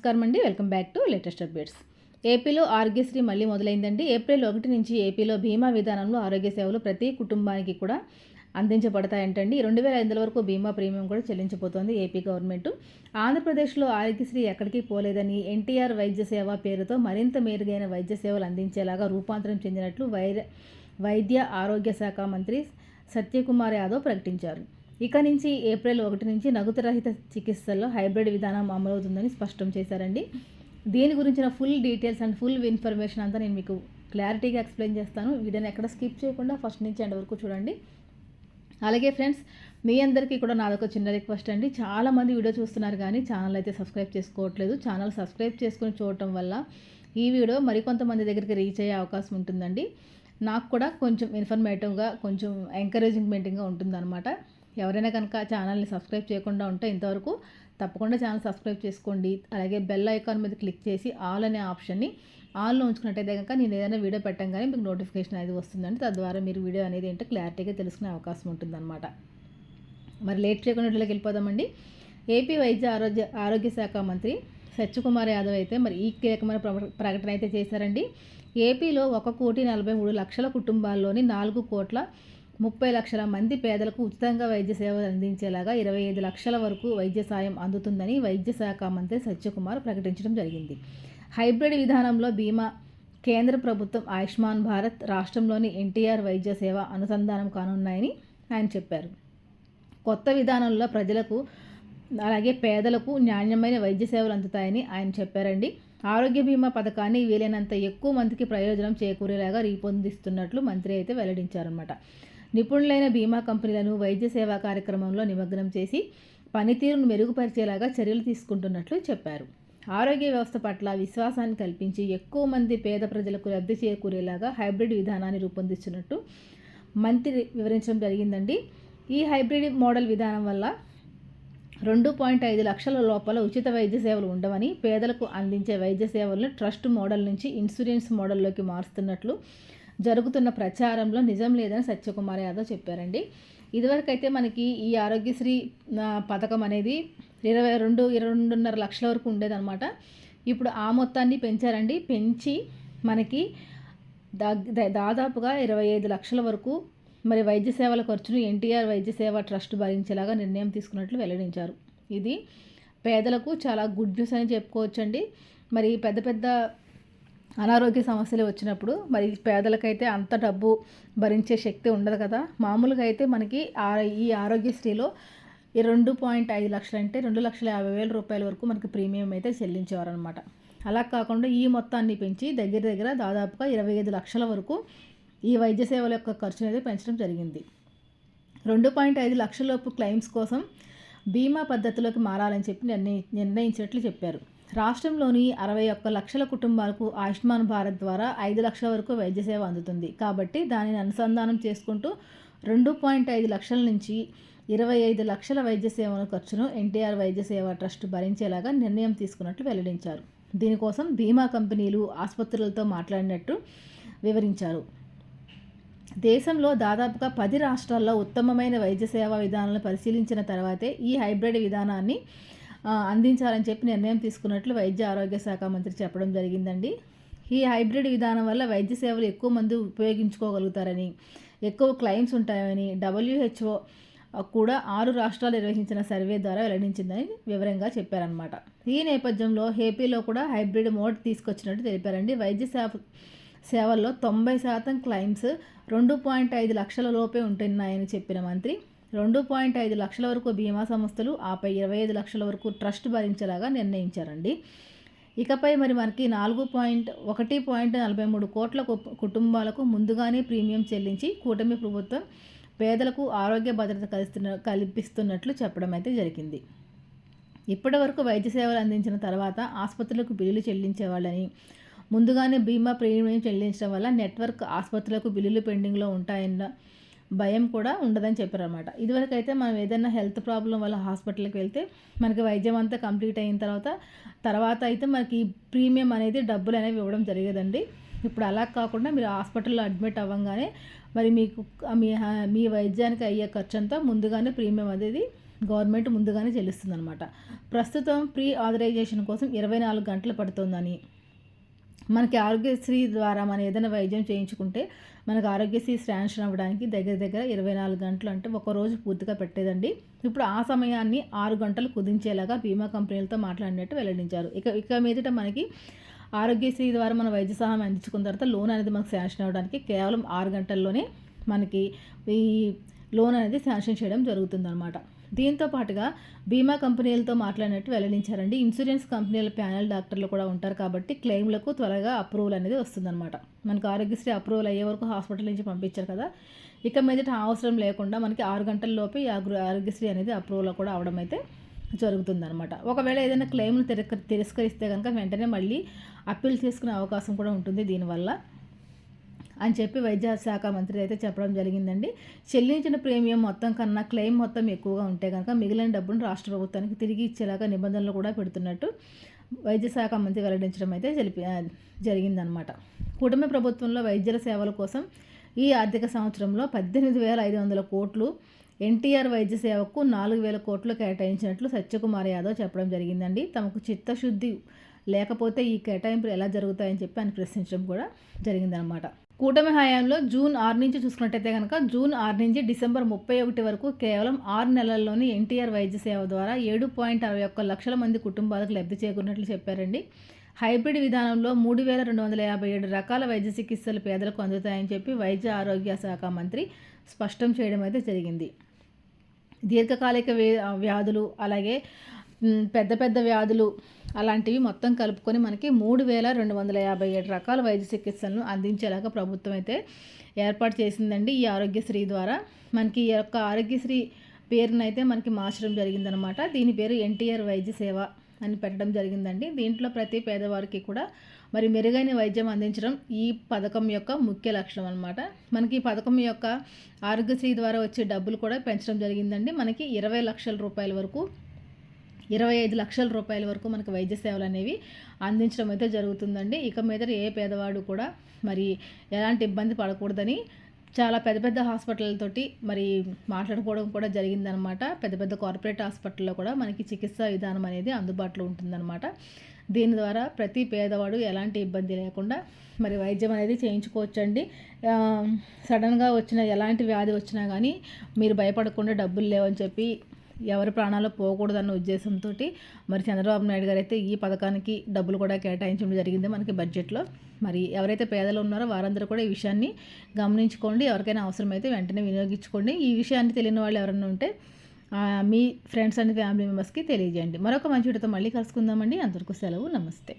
నమస్కారం అండి. Welcome back to latest updates. ఏపీలో ఆరోగ్యశ్రీ మళ్ళీ మొదలైందండి. ఏప్రిల్ ఒకటి నుంచి ఏపీలో బీమా విధానంలో ఆరోగ్య సేవలు ప్రతి కుటుంబానికి కూడా అందించబడతాయంటండి. రెండు వేల ఐదు వరకు బీమా ప్రీమియం కూడా చెల్లించబోతోంది ఏపీ గవర్నమెంట్. ఆంధ్రప్రదేశ్లో ఆరోగ్యశ్రీ ఎక్కడికి పోలేదని ఎన్టీఆర్ వైద్య సేవ పేరుతో మరింత మెరుగైన వైద్య సేవలు అందించేలాగా రూపాంతరం చెందినట్లు వైర వైద్య ఆరోగ్య శాఖ మంత్రి సత్యకుమార్ యాదవ్ ప్రకటించారు. ఇక నుంచి ఏప్రిల్ ఒకటి నుంచి నగదురహిత చికిత్సల్లో హైబ్రిడ్ విధానం అమలవుతుందని స్పష్టం చేశారండి. దీని గురించిన full details and full information అంతా నేను మీకు క్లారిటీగా ఎక్స్ప్లెయిన్ చేస్తాను. వీడియోని ఎక్కడ స్కిప్ చేయకుండా ఫస్ట్ నుంచి ఎండ్ వరకు చూడండి. అలాగే ఫ్రెండ్స్ మీ అందరికీ కూడా నాదొక చిన్న రిక్వెస్ట్ అండి. చాలామంది వీడియో చూస్తున్నారు కానీ ఛానల్ అయితే సబ్స్క్రైబ్ చేసుకోవట్లేదు. ఛానల్ సబ్స్క్రైబ్ చేసుకుని చూడటం వల్ల ఈ వీడియో మరికొంతమంది దగ్గరికి రీచ్ అయ్యే అవకాశం ఉంటుందండి. నాకు కూడా కొంచెం ఇన్ఫర్మేటివ్గా కొంచెం ఎంకరేజింగ్మెంట్గా ఉంటుందన్నమాట. ఎవరైనా కనుక ఛానల్ని సబ్స్క్రైబ్ చేయకుండా ఉంటే ఇంతవరకు తప్పకుండా ఛానల్ సబ్స్క్రైబ్ చేసుకోండి. అలాగే బెల్ ఐకాన్ మీద క్లిక్ చేసి ఆల్ అనే ఆప్షన్ని ఆల్లో ఉంచుకున్నట్టయితే కనుక నేను ఏదైనా వీడియో పెట్టంగానే మీకు నోటిఫికేషన్ అనేది వస్తుందండి. తద్వారా మీరు వీడియో అనేది ఏంటో క్లారిటీగా తెలుసుకునే అవకాశం ఉంటుందన్నమాట. మరి లేట్ చేయకుండా వెళ్ళిపోదామండి. ఏపీ వైద్య ఆరోగ్య ఆరోగ్య శాఖ మంత్రి సత్యకుమార్ యాదవ్ అయితే మరి ఈ కీలకమైన ప్రకటన అయితే చేశారండి. ఏపీలో ఒక కోటి నలభై మూడు లక్షల కుటుంబాల్లోని నాలుగు కోట్ల ముప్పై లక్షల మంది పేదలకు ఉచితంగా వైద్య సేవలు అందించేలాగా ఇరవై ఐదు లక్షల వరకు వైద్య సాయం అందుతుందని వైద్య శాఖ మంత్రి సత్యకుమార్ ప్రకటించడం జరిగింది. హైబ్రిడ్ విధానంలో బీమా కేంద్ర ప్రభుత్వం ఆయుష్మాన్ భారత్ రాష్ట్రంలోని ఎన్టీఆర్ వైద్య సేవ అనుసంధానం కానున్నాయని ఆయన చెప్పారు. కొత్త విధానంలో ప్రజలకు అలాగే పేదలకు నాణ్యమైన వైద్య సేవలు అందుతాయని ఆయన చెప్పారండి. ఆరోగ్య బీమా పథకాన్ని వీలైనంత ఎక్కువ మందికి ప్రయోజనం చేకూరేలాగా రూపొందిస్తున్నట్లు మంత్రి అయితే వెల్లడించారన్నమాట. నిపుణులైన బీమా కంపెనీలను వైద్య సేవా కార్యక్రమంలో నిమగ్నం చేసి పనితీరును మెరుగుపరిచేలాగా చర్యలు తీసుకుంటున్నట్లు చెప్పారు. ఆరోగ్య వ్యవస్థ పట్ల విశ్వాసాన్ని కల్పించి ఎక్కువ మంది పేద ప్రజలకు లబ్ధి చేకూరేలాగా హైబ్రిడ్ విధానాన్ని రూపొందిస్తున్నట్టు మంత్రి వివరించడం జరిగిందండి. ఈ హైబ్రిడ్ మోడల్ విధానం వల్ల రెండు పాయింట్ ఐదు లక్షల లోపల ఉచిత వైద్య సేవలు ఉండవని పేదలకు అందించే వైద్య సేవలను ట్రస్ట్ మోడల్ నుంచి ఇన్సూరెన్స్ మోడల్లోకి మారుస్తున్నట్లు జరుగుతున్న ప్రచారంలో నిజం లేదని సత్యకుమార్ యాదవ్ చెప్పారండి. ఇదివరకైతే మనకి ఈ ఆరోగ్యశ్రీ పథకం అనేది ఇరవై రెండు ఇరవై రెండున్నర లక్షల వరకు ఉండేదన్నమాట. ఇప్పుడు ఆ మొత్తాన్ని పెంచారండి. పెంచి మనకి దాదాపుగా ఇరవై ఐదు లక్షల వరకు మరి వైద్య సేవల ఖర్చును ఎన్టీఆర్ వైద్య సేవ ట్రస్ట్ భరించేలాగా నిర్ణయం తీసుకున్నట్లు వెల్లడించారు. ఇది పేదలకు చాలా గుడ్ న్యూస్ అని చెప్పుకోవచ్చండి. మరి పెద్ద పెద్ద అనారోగ్య సమస్యలు వచ్చినప్పుడు మరి పేదలకైతే అంత డబ్బు భరించే శక్తి ఉండదు కదా. మామూలుగా అయితే మనకి ఈ ఆరోగ్యశ్రీలో ఈ రెండు పాయింట్ ఐదు లక్షలు అంటే రెండు లక్షల యాభై వేల రూపాయల వరకు మనకి ప్రీమియం అయితే చెల్లించేవారు అనమాట అలా కాకుండా ఈ మొత్తాన్ని పెంచి దగ్గర దగ్గర దాదాపుగా ఇరవై ఐదు లక్షల వరకు ఈ వైద్య సేవల యొక్క ఖర్చును అయితే పెంచడం జరిగింది. రెండు పాయింట్ ఐదు లక్షలలోపు క్లెయిమ్స్ కోసం బీమా పద్ధతిలోకి మారాలని చెప్పి నిర్ణయి నిర్ణయించినట్లు చెప్పారు. రాష్ట్రంలోని అరవై ఒక్క లక్షల కుటుంబాలకు ఆయుష్మాన్ భారత్ ద్వారా ఐదు లక్షల వరకు వైద్య సేవ అందుతుంది. కాబట్టి దానిని అనుసంధానం చేసుకుంటూ రెండు పాయింట్ ఐదు లక్షల నుంచి ఇరవై ఐదు లక్షల వైద్య సేవల ఖర్చును ఎన్టీఆర్ వైద్య సేవ ట్రస్ట్ భరించేలాగా నిర్ణయం తీసుకున్నట్లు వెల్లడించారు. దీనికోసం బీమా కంపెనీలు ఆసుపత్రులతో మాట్లాడినట్టు వివరించారు. దేశంలో దాదాపుగా పది రాష్ట్రాల్లో ఉత్తమమైన వైద్య సేవా విధానాలను పరిశీలించిన తర్వాతే ఈ హైబ్రిడ్ విధానాన్ని అందించాలని చెప్పి నిర్ణయం తీసుకున్నట్లు వైద్య ఆరోగ్య శాఖ మంత్రి చెప్పడం జరిగిందండి. ఈ హైబ్రిడ్ విధానం వల్ల వైద్య సేవలు ఎక్కువ మంది ఉపయోగించుకోగలుగుతారని ఎక్కువ క్లైమ్స్ ఉంటాయని డబ్ల్యూహెచ్ఓ కూడా ఆరు రాష్ట్రాలు నిర్వహించిన సర్వే ద్వారా వెల్లడించిందని వివరంగా చెప్పారనమాట ఈ నేపథ్యంలో ఏపీలో కూడా హైబ్రిడ్ మోడ్ తీసుకొచ్చినట్టు తెలిపారండి. వైద్య సేవ సేవల్లో తొంభై శాతం క్లైమ్స్ రెండు పాయింట్ ఐదు లక్షల లోపే ఉంటున్నాయని చెప్పిన మంత్రి రెండు పాయింట్ ఐదు లక్షల వరకు బీమా సంస్థలు ఆపై ఇరవై ఐదు లక్షల వరకు ట్రస్ట్ భరించేలాగా నిర్ణయించారండి. ఇకపై మరి మనకి నాలుగు పాయింట్ ఒకటి పాయింట్ నలభై మూడు కోట్ల కుటుంబాలకు ముందుగానే ప్రీమియం చెల్లించి కూటమి ప్రభుత్వం పేదలకు ఆరోగ్య భద్రత కలిస్తున్న కల్పిస్తున్నట్లు చెప్పడం అయితే జరిగింది. ఇప్పటి వరకు వైద్య సేవలు అందించిన తర్వాత ఆసుపత్రులకు బిల్లులు చెల్లించేవాళ్ళని ముందుగానే బీమా ప్రీమియం చెల్లించడం వల్ల నెట్వర్క్ ఆసుపత్రులకు బిల్లులు పెండింగ్లో ఉంటాయన్న భయం కూడా ఉండదని చెప్పారనమాట ఇదివరకు అయితే మనం ఏదైనా హెల్త్ ప్రాబ్లం వల్ల హాస్పిటల్కి వెళ్తే మనకి వైద్యం అంతా కంప్లీట్ అయిన తర్వాత తర్వాత అయితే మనకి ప్రీమియం అనేది డబ్బులు అనేవి ఇవ్వడం జరిగేదండి. ఇప్పుడు అలా కాకుండా మీరు హాస్పిటల్లో అడ్మిట్ అవ్వగానే మరి మీకు మీ మీ వైద్యానికి అయ్యే ఖర్చు అంతా ముందుగానే ప్రీమియం అనేది గవర్నమెంట్ ముందుగానే చెల్లిస్తుందన్నమాట. ప్రస్తుతం ప్రీ ఆథరైజేషన్ కోసం ఇరవై నాలుగు గంటలు పడుతుందని. మనకి ఆరోగ్యశ్రీ ద్వారా మనం ఏదైనా వైద్యం చేయించుకుంటే మనకు ఆరోగ్యశ్రీ శాంక్షన్ అవ్వడానికి దగ్గర దగ్గర ఇరవై నాలుగు గంటలు అంటే ఒక రోజు పూర్తిగా పెట్టేదండి. ఇప్పుడు ఆ సమయాన్ని ఆరు గంటలు కుదించేలాగా బీమా కంపెనీలతో మాట్లాడినట్టు వెల్లడించారు. ఇక ఇక మీదట మనకి ఆరోగ్యశ్రీ ద్వారా మన వైద్య సహాయం అందించుకున్న తర్వాత లోన్ అనేది మనకు శాంక్షన్ అవ్వడానికి కేవలం ఆరు గంటల్లోనే మనకి ఈ లోన్ అనేది శాంక్షన్ చేయడం జరుగుతుందన్నమాట. దీంతో పాటుగా బీమా కంపెనీలతో మాట్లాడినట్టు వెల్లడించారండి. ఇన్సూరెన్స్ కంపెనీల ప్యానల్ డాక్టర్లు కూడా ఉంటారు కాబట్టి క్లెయిమ్లకు త్వరగా అప్రూవల్ అనేది వస్తుందన్నమాట. మనకు ఆరోగ్యశ్రీ అప్రూవల్ అయ్యే వరకు హాస్పిటల్ నుంచి పంపించారు కదా. ఇక మీదట అవసరం లేకుండా మనకి ఆరు గంటల లోపే ఆరోగ్యశ్రీ అనేది అప్రూవల్ కూడా అవడం అయితే జరుగుతుందనమాట ఒకవేళ ఏదైనా క్లెయిమ్ను తిరస్కరిస్తే కనుక వెంటనే మళ్ళీ అప్పీల్ చేసుకునే అవకాశం కూడా ఉంటుంది దీనివల్ల. అని చెప్పి వైద్య శాఖ మంత్రి అయితే చెప్పడం జరిగిందండి. చెల్లించిన ప్రీమియం మొత్తం కన్నా క్లెయిమ్ మొత్తం ఎక్కువగా ఉంటే కనుక మిగిలిన డబ్బును రాష్ట్ర ప్రభుత్వానికి తిరిగి ఇచ్చేలాగా నిబంధనలు కూడా పెడుతున్నట్టు వైద్య శాఖ మంత్రి వెల్లడించడం అయితే జరిపి జరిగిందనమాట కుటుంబ ప్రభుత్వంలో వైద్యుల సేవల కోసం ఈ ఆర్థిక సంవత్సరంలో పద్దెనిమిది వేల ఐదు వందల కోట్లు ఎన్టీఆర్ వైద్య సేవకు నాలుగు వేల కోట్లు కేటాయించినట్లు సత్యకుమార్ యాదవ్ చెప్పడం జరిగిందండి. తమకు చిత్తశుద్ధి లేకపోతే ఈ కేటాయింపులు ఎలా జరుగుతాయని చెప్పి ఆయన ప్రశ్నించడం కూడా జరిగిందనమాట కూటమి హయాంలో జూన్ ఆరు నుంచి చూసుకున్నట్టయితే కనుక జూన్ ఆరు నుంచి డిసెంబర్ ముప్పై ఒకటి వరకు కేవలం ఆరు నెలల్లోని ఎన్టీఆర్ వైద్య సేవ ద్వారా ఏడు పాయింట్ అరవై ఒక్క లక్షల మంది కుటుంబాలకు లబ్ధి చేకూరినట్లు చెప్పారండి. హైబ్రిడ్ విధానంలో మూడు వేల రెండు వందల యాభై ఏడు రకాల వైద్య చికిత్సలు పేదలకు అందుతాయని చెప్పి వైద్య ఆరోగ్య శాఖ మంత్రి స్పష్టం చేయడం అయితే జరిగింది. దీర్ఘకాలిక వ్యాధులు అలాగే పెద్ద పెద్ద వ్యాధులు అలాంటివి మొత్తం కలుపుకొని మనకి మూడు వేల రెండు వందల యాభై ఏడు రకాల వైద్య చికిత్సలను అందించేలాగా ప్రభుత్వం అయితే ఏర్పాటు చేసిందండి ఈ ఆరోగ్యశ్రీ ద్వారా. మనకి ఈ యొక్క ఆరోగ్యశ్రీ పేరునైతే మనకి మార్చడం జరిగిందనమాట దీని పేరు ఎన్టీఆర్ వైద్య సేవ అని పెట్టడం జరిగిందండి. దీంట్లో ప్రతి పేదవారికి కూడా మరి మెరుగైన వైద్యం అందించడం ఈ పథకం యొక్క ముఖ్య లక్షణం అనమాట మనకి ఈ పథకం యొక్క ఆరోగ్యశ్రీ ద్వారా వచ్చే డబ్బులు కూడా పెంచడం జరిగిందండి. మనకి ఇరవై లక్షల రూపాయల వరకు ఇరవై ఐదు లక్షల రూపాయల వరకు మనకు వైద్య సేవలు అనేవి అందించడం అయితే జరుగుతుందండి. ఇక మీద ఏ పేదవాడు కూడా మరి ఎలాంటి ఇబ్బంది పడకూడదని చాలా పెద్ద పెద్ద హాస్పిటల్తోటి మరి మాట్లాడుకోవడం కూడా జరిగిందనమాట. పెద్ద పెద్ద కార్పొరేట్ హాస్పిటల్లో కూడా మనకి చికిత్స విధానం అనేది అందుబాటులో ఉంటుందన్నమాట దీని ద్వారా ప్రతి పేదవాడు ఎలాంటి ఇబ్బంది లేకుండా మరి వైద్యం అనేది చేయించుకోవచ్చండి. సడన్గా వచ్చిన ఎలాంటి వ్యాధి వచ్చినా కానీ మీరు భయపడకుండా డబ్బులు లేవని చెప్పి ఎవరి ప్రాణాలు పోకూడదన్న ఉద్దేశంతో మరి చంద్రబాబు నాయుడు గారు అయితే ఈ పథకానికి డబ్బులు కూడా కేటాయించడం జరిగింది మనకి బడ్జెట్లో. మరి ఎవరైతే పేదలు ఉన్నారో వారందరూ కూడా ఈ విషయాన్ని గమనించుకోండి. ఎవరికైనా అవసరమైతే వెంటనే వినియోగించుకోండి. ఈ విషయాన్ని తెలియని వాళ్ళు ఎవరైనా ఉంటే మీ ఫ్రెండ్స్ అండ్ ఫ్యామిలీ మెంబర్స్కి తెలియజేయండి. మరొక మంచి వీడితో మళ్ళీ కలుసుకుందామండి. అందరికీ సెలవు. నమస్తే.